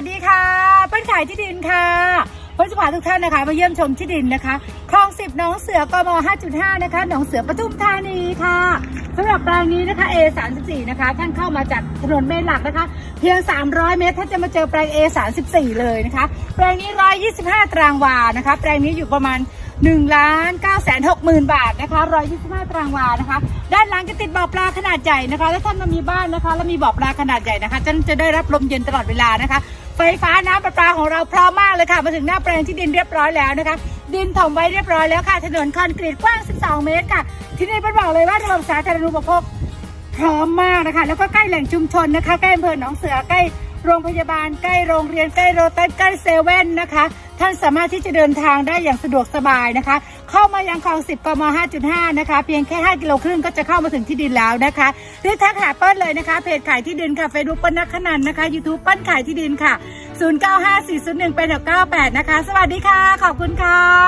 สดีค่ะ เปิ้ลขายที่ดินค่ะเปิ้ลจะพาทุกท่านนะคะ มาเยี่ยมชมที่ดินนะคะ คลองสิบน้องเสือกม 5.5 นะคะ หนองเสือปทุมธานีค่ะสำหรับแปลงนี้นะคะ A 3 4 นะคะ ท่านเข้ามาจากถนนเมนหลักนะคะ เพียง 300 เมตร ท่านจะมาเจอแปลง A 3 4 เลยนะคะ แปลงนี้ 125 ตารางวานะคะ แปลงนี้อยู่ประมาณ1ล้าน9แสน6หมื่นบาทนะคะ125ตารางวานะคะ ด้านหลังจะติดบ่อปลาขนาดใหญ่นะคะถ้าท่านมามีบ้านนะคะ แล้วมีบ่อปลาขนาดใหญ่นะคะท่านจะได้รับลมเย็นตลอดเวลานะคะ ไฟฟ้าน้ำประปาของเราพร้อมมากเลยค่ะ มาถึงหน้าแปลงที่ดินเรียบร้อยแล้วนะคะ ดินถมไว้เรียบร้อยแล้วค่ะ ถนนคอนกรีตกว้าง 12 เมตรค่ะ ที่นี่เป็นบอกเลยว่าระบบสาธารณูปโภคพร้อมมากนะคะ แล้วก็ใกล้แหล่งชุมชนนะคะ ใกล้อำเภอหนองเสือ ใกล้โรงพยาบาล ใกล้โรงเรียน ใกล้โรตัสใกล้เซเว่นนะคะ ท่านสามารถที่จะเดินทางได้อย่างสะดวกสบายนะคะ ยังคลองสิบกม5.5 นะคะ เพียงแค่ 5 กิโลครึ่งก็จะเข้ามาถึงที่ดินแล้วนะคะหรือทักหาเปิ้ลเลยนะคะ เพจขายที่ดินค่ะเฟซบุ๊กเปิ้ลนักขนันนะคะ YouTube เปิ้ลขายที่ดินค่ะ 095401998 นะคะ สวัสดีค่ะ ขอบคุณค่ะ